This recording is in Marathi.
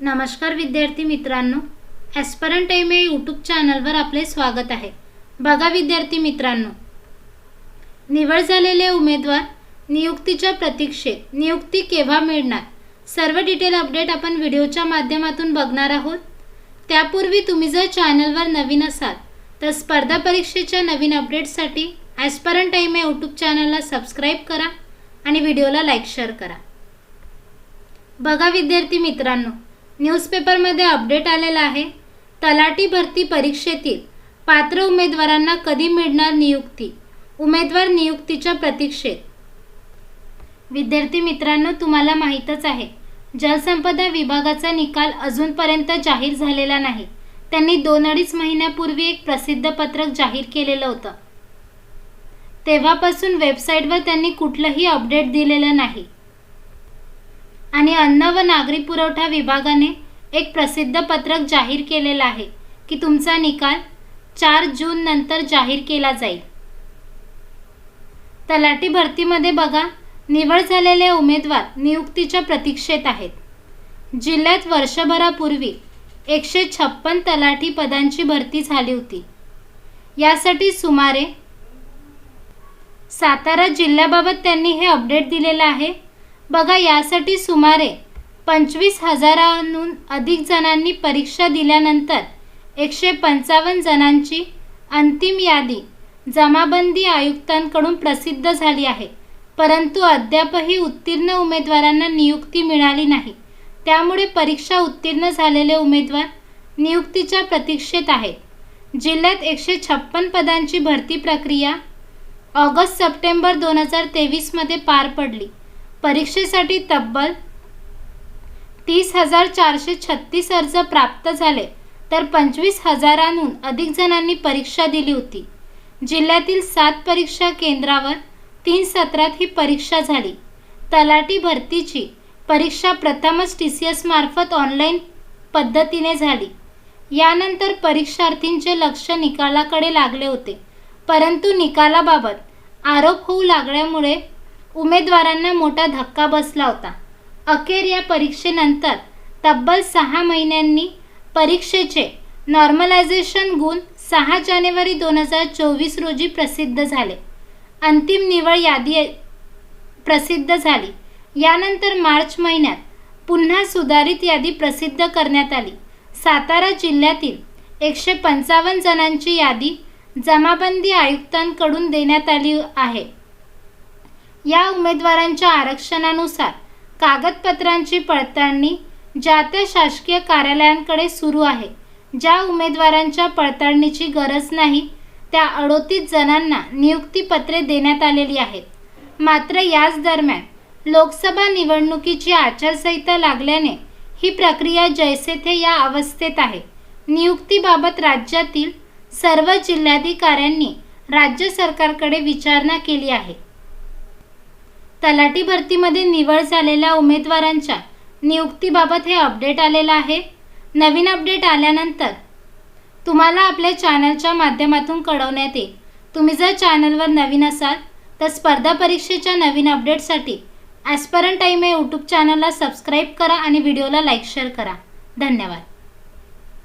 नमस्कार विद्यार्थी मित्रांनो ॲस्परंट एम ए यूट्यूब चॅनलवर आपले स्वागत आहे. बघा विद्यार्थी मित्रांनो निवड झालेले उमेदवार नियुक्तीच्या प्रतीक्षेत नियुक्ती केव्हा मिळणार? सर्व डिटेल अपडेट आपण व्हिडिओच्या माध्यमातून बघणार आहोत. त्यापूर्वी तुम्ही जर चॅनलवर नवीन असाल तर स्पर्धा परीक्षेच्या नवीन अपडेट्ससाठी ॲस्परंट टाईम या यूट्यूब चॅनलला सबस्क्राईब करा आणि व्हिडिओला लाईक शेअर करा. बघा विद्यार्थी मित्रांनो न्यूजपेपरमध्ये अपडेट आलेला आहे. तलाठी भरती परीक्षेतील पात्र उमेदवारांना कधी मिळणार नियुक्ती? उमेदवार नियुक्तीच्या प्रतीक्षेत. विद्यार्थी मित्रांनो तुम्हाला माहीतच आहे. जलसंपदा विभागाचा निकाल अजूनपर्यंत जाहीर झालेला नाही. त्यांनी दोन अडीच महिन्यापूर्वी एक प्रसिद्ध पत्रक जाहीर केलेलं होतं. तेव्हापासून वेबसाईटवर त्यांनी कुठलंही अपडेट दिलेलं नाही. आणि अन्न व नागरी पुरवठा विभागाने एक प्रसिद्ध पत्रक जाहीर केलेलं आहे की तुमचा निकाल चार जून नंतर जाहीर केला जाईल. तलाठी भरतीमध्ये बघा निवड झालेले उमेदवार नियुक्तीच्या प्रतीक्षेत आहेत. जिल्ह्यात वर्षभरापूर्वी एकशे छप्पन तलाठी पदांची भरती झाली होती. यासाठी सुमारे सातारा जिल्ह्याबाबत त्यांनी हे अपडेट दिलेलं आहे. बघा यासाठी सुमारे पंचवीस हजारांहून अधिक जणांनी परीक्षा दिल्यानंतर एकशे पंचावन्न जणांची अंतिम यादी जमाबंदी आयुक्तांकडून प्रसिद्ध झाली आहे. परंतु अद्यापही उत्तीर्ण उमेदवारांना नियुक्ती मिळाली नाही. त्यामुळे परीक्षा उत्तीर्ण झालेले उमेदवार नियुक्तीच्या प्रतीक्षेत आहेत. जिल्ह्यात एकशे छप्पन पदांची भरती प्रक्रिया ऑगस्ट सप्टेंबर दोन हजार तेवीसमध्ये पार पडली. परीक्षेसाठी तब्बल तीस हजार चारशे छत्तीस अर्ज प्राप्त झाले तर पंचवीस हजारांहून अधिक जणांनी परीक्षा दिली होती. जिल्ह्यातील सात परीक्षा केंद्रावर तीन सत्रात ही परीक्षा झाली. तलाठी भरतीची परीक्षा प्रथमच टी सी एस मार्फत ऑनलाईन पद्धतीने झाली. यानंतर परीक्षार्थींचे लक्ष निकालाकडे लागले होते परंतु निकालाबाबत आरोप होऊ लागल्यामुळे उमेदवारांना मोठा धक्का बसला होता. अखेर या परीक्षेनंतर तब्बल सहा महिन्यांनी परीक्षेचे नॉर्मलायझेशन गुण सहा जानेवारी दोन हजार चोवीस रोजी प्रसिद्ध झाले. अंतिम निवड यादी प्रसिद्ध झाली. यानंतर मार्च महिन्यात पुन्हा सुधारित यादी प्रसिद्ध करण्यात आली. सातारा जिल्ह्यातील एकशे पंचावन्न जणांची यादी जमाबंदी आयुक्तांकडून देण्यात आली आहे. या उमेदवारांच्या आरक्षणानुसार कागदपत्रांची पडताळणी ज्या त्या शासकीय कार्यालयांकडे सुरू आहे. ज्या उमेदवारांच्या पडताळणीची गरज नाही त्या अडोतीस जणांना नियुक्तीपत्रे देण्यात आलेली आहेत. मात्र याच दरम्यान लोकसभा निवडणुकीची आचारसंहिता लागल्याने ही प्रक्रिया जैसे थे या अवस्थेत आहे. नियुक्तीबाबत राज्यातील सर्व जिल्हाधिकाऱ्यांनी राज्य सरकारकडे विचारणा केली आहे. तलाठी भरतीमध्ये निवड झालेल्या उमेदवारांच्या नियुक्तीबाबत हे अपडेट आलेलं आहे. नवीन अपडेट आल्यानंतर तुम्हाला आपल्या चॅनलच्या माध्यमातून कळवण्यात येईल. तुम्ही जर चॅनलवर नवीन असाल तर स्पर्धा परीक्षेच्या नवीन अपडेटसाठी ॲस्परंट टाईम या यूट्यूब चॅनलला सबस्क्राईब करा आणि व्हिडिओला लाईक शेअर करा. धन्यवाद.